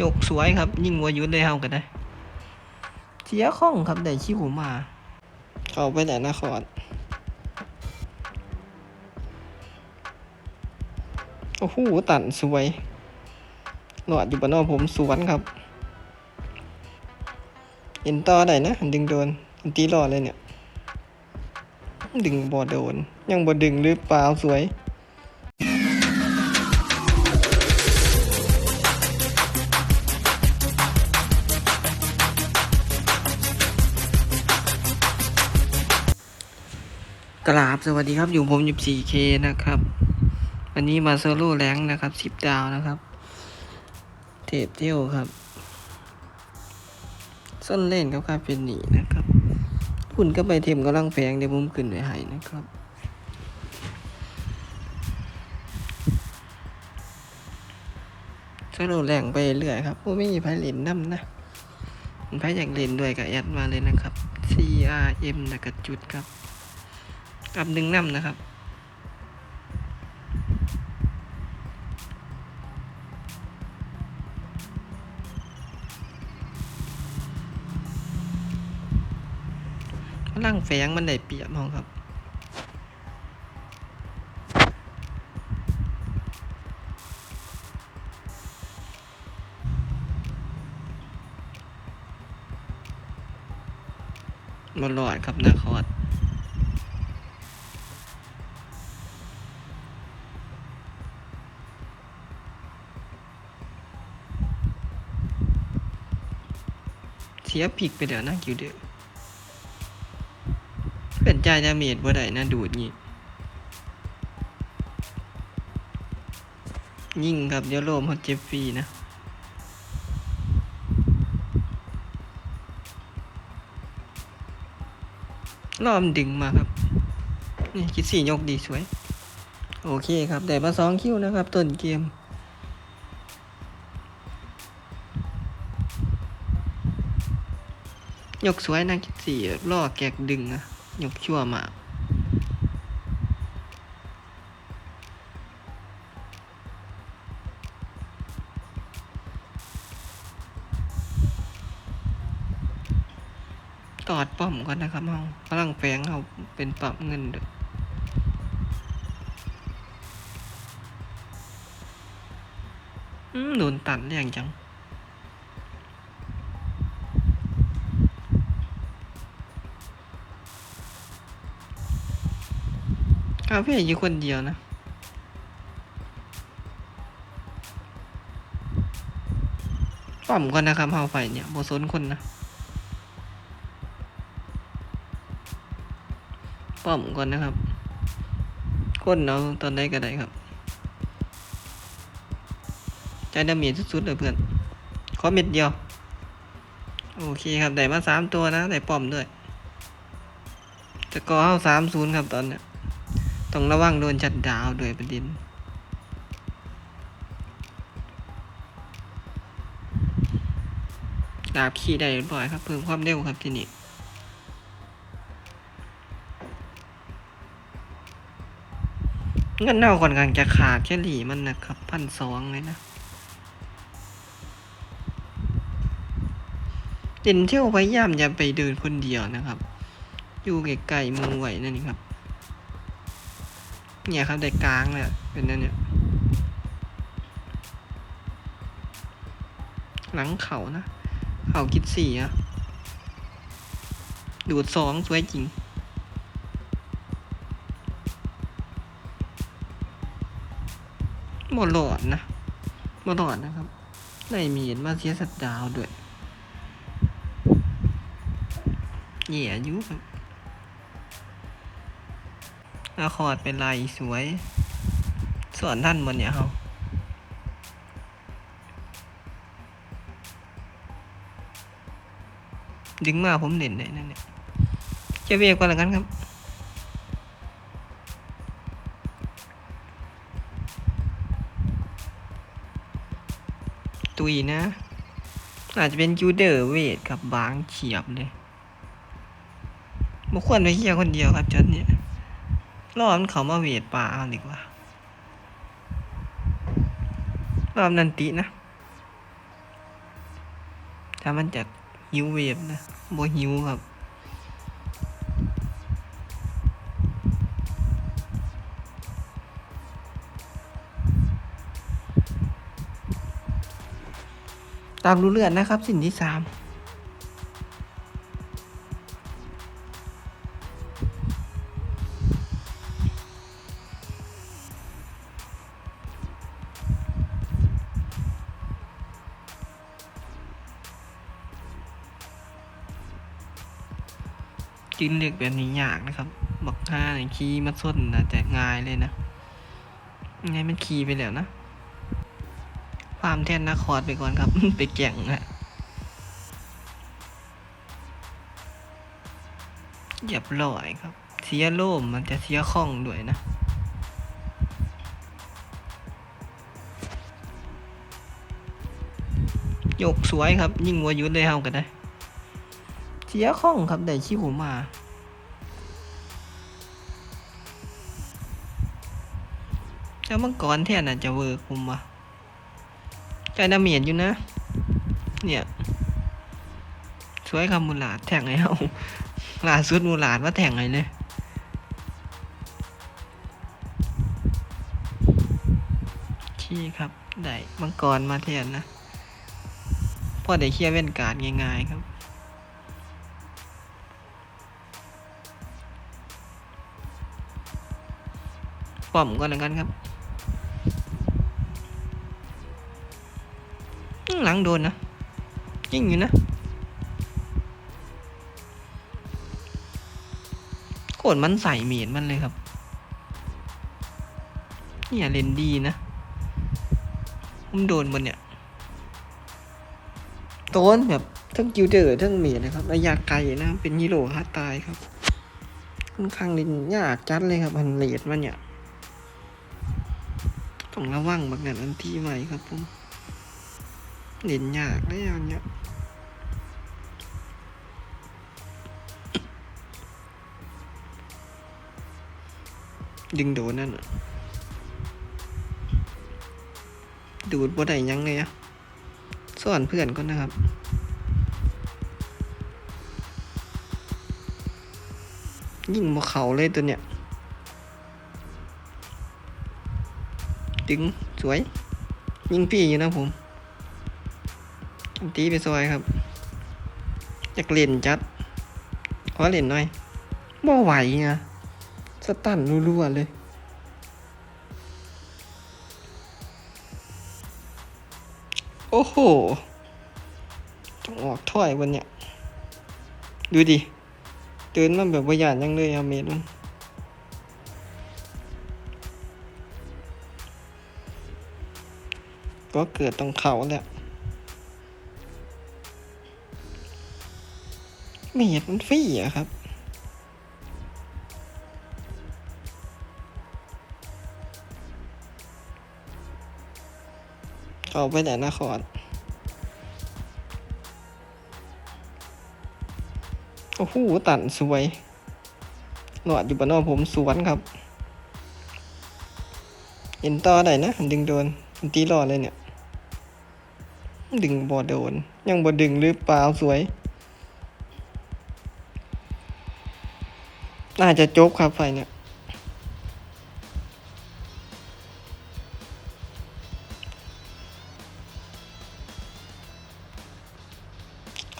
ยกสวยครับ ยิ่งวัวยุดเลยเฮากันได้ เสียข้องครับได้ขี้หูมา เข้าไปแต่นครโอ้โหตันสวยหลอดอยู่บนนอผมสวนครับเห็นต่อได้นะดึงโดนอันตีรอดเลยเนี่ย ดึงบ่โดน ยังบ่ดึงหรือเปล่าสวย กราบสวัสดีครับอยู่ผม 14K นะครับ วันนี้มาโซโล่แรงนะครับ 10 ดาวนะครับ เทปเที่ยวครับ ส้นเล่นกับคาเป็นหนีนะครับคุณก็ไปเทมกำลังแฝงเดี๋ยวผมขึ้นไว้ให้นะครับ โซโล่แรงไปเรื่อยครับผมไม่มีไพ่เล่นน้ำนะมันไพ่อยากเล่นด้วยกับแอดมาเลยนะครับ CRM แล้วก็จุดครับ กับหนึ่งน้ำนะครับพลังแฝงมันได้เปรียบมองครับมันรอดครับนาคอด สียผิกไปเดี๋ยวนะกิวเดือเป็นใจดาเมจบ่ได้นะดูดงี้ยิงครับเดี๋ยวโลมเขาเจ็บฟรีนะรอบดึงมาครับ นี่คิดสี่ยกดีสวย โอเคครับได้มาสองคิวนะครับ ต้นเกม ยกสวยนะคิดสี่ล่อแกกดึงอะยกชั่วมากตอดป้อมก่อนนะครับเฮาพลังแฝงเฮาเป็นปรับเงินเด้ออืมโดนตัดแรงจัง คาเฟ่อยู่คนเดียวนะป้อมก่อนนะครับเฮาไฟเนี่ยโบสนคนนะป้อมก่อนนะครับ คนเอาตอนใดก็ได้ครับใจดาเมีสุดๆเลยเพื่อน ขอเม็ดเดียว โอเคครับ ได้มาสามตัวนะ ได้ป้อมด้วยจะกอเฮาสามศูนย์ครับตอนเนี้ย ต้องระวังโดนจัดดาวโดยประเด็นดาบขี่ได้บร้อยครับ เพิ่มความเร็วครับที่นี่เงินเน่าค่อนข้างจะขาดแค่หลีมันนะครับพันสองเลยนะเด่นเที่ยวพยายามอย่าไปเดินคนเดียวนะครับ อยู่ไกลๆมือไหวนั่นนี่ครับ เนี่ยครับได้กกลางเลยอะเป็นนั่นเนี่ยหลังเขานะ เขาคิดสี่อะดูดสองสวยจริง หมดหลอดนะหมดหลอดนะครับได้มีเห็นมาเสียสัตว์ดาวด้วยเหยี่ยอยุครับ อาคอร์ดเป็นลายสวย ส่วนท่านบนเนี่ยเขาดึงมาผมเด่นเลยนั่นเนี่ยจะเวียกก่อนละกันครับตุยนะ อาจจะเป็นยูเดอร์เวทกับบางเฉียบเลยบุควรไปเฮียคนเดียวครับจดเนี่ย รอบมันเขามาเวทป่าเอาดีกว่า รอบนันตินะ ถ้ามันจะหิวเวฟนะบ่หิวครับตามรู้เลือดนะครับสิ่งที่สาม กินเล็กแบบนี้ยากนะครับ บักห้าเนี่ยขี่มาส้นนะแต่ง่ายเลยนะยังไงมันขี่ไปแล้วนะฟาร์มแทนนาคอร์ดไปก่อนครับ ไปแก่งนะหยียบลอยครับ เสียโล่มมันจะเสียข้องด้วยนะโยกสวยครับ ยิ่งวัวยุดเลยเฮากันได้ สียข้องครับได้ขี้หูมาแล้วมังกรแท่นอาจจะเวิร์กผมวะใจดาเมียนอยู่นะ เนี่ยสวยครับมูลาดแทงไงเอาลาสุดมูลาดว่าแทงไงเลยที่ครับ ได้มังกรมาแทนนะพอได้เคลียร์เว้นการง่ายๆครับ ป้อมก่อนแล้วกันครับ หลังโดนนะยิ่งอยู่นะโกดมันใส่เมียนมันเลยครับเนี่ยเลนดีนะผมโดนบนเนี่ยโดนแบบทั้งกิวเดอร์ทั้งเมียนนะครับระยะไกลนะเป็นฮีโร่ฆ่าตายครับค่อนข้างเล่นยากจัดเลยครับมันเลดมันเนี่ย ต้องระวังบักนั้นอันที่ใหม่ครับผมเล่นยากแล้วเนี่ยดึงโดนนั่นน่ะดูดบ่ได้ยังเลยอะสอนเพื่อนก่อนนะครับยิ่งบ่เขาเลยตัวเนี้ย ดึงสวย ยิงพี่อยู่นะผมตีไปซอยครับอยากเล่นจัดขอเล่นหน่อยบ่ไหวไงสตันรัวๆเลยโอ้โหต้องออกถ้อยวันเนี้ยดูดิเดินมาแบบประหยัดยังเลยอะเมดมัน ก็เกิดตรงเขาแหละไม่เห็นมันฟรีอะครับ เขาไปแต่นครโอ้โหตันสวยหลอดอยู่บนนอผมสวนครับเห็นต่อได้นะ ดึงโดนมันตีรอดเลยเนี่ย ดึงบ่โดน ยังบ่ดึงหรือเปล่าสวย น่าจะจบครับไฟเนี่ย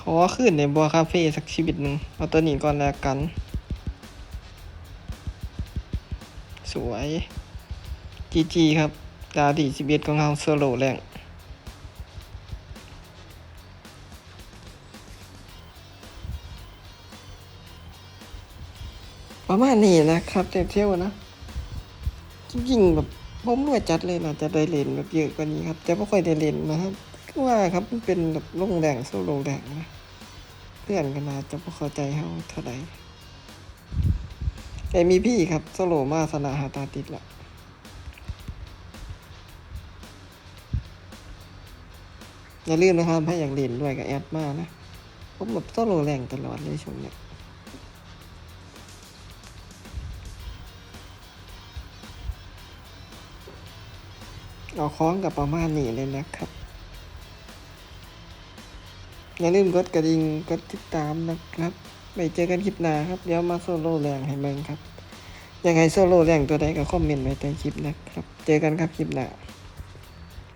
ขอขึ้นในบัวคาเฟ่สักชีวิตหนึ่งเอาตัวนี้ก่อนแล้วกัน สวยจีจีครับดาวที่สิบเอ็ดของเราโซโล่แรง ประมาณนี้นะครับเที่ยวนะจริงๆแบบผมว่าจัดเลยนะจะได้เล่นแบบเยอะกว่านี้ครับแต่ไม่ค่อยได้เล่นนะครับก็ว่าครับมันเป็นแบบลงแดงโซโล่แดงนะเพื่อนกันมาจะไม่เข้าใจเขาเท่าไหร่แต่มีพี่ครับโซโลมาสนาหาตาติดละอย่าลืมนะครับถ้าอยากเล่นด้วยกับแอดมานะผมแบบโซโลแรงตลอดเลยช่วงเนี้ย เอาคล้องกับประมาณนี้เลยนะครับ อย่าลืมกดกระดิ่งกดติดตามนะครับ ไปเจอกันคลิปหน้าครับ เดี๋ยวมาโซโล่แรงให้เบิ่งครับ ยังไงโซโล่แรงตัวใดก็คอมเมนต์ไว้ใต้คลิปนะครับ เจอกันครับคลิปหน้า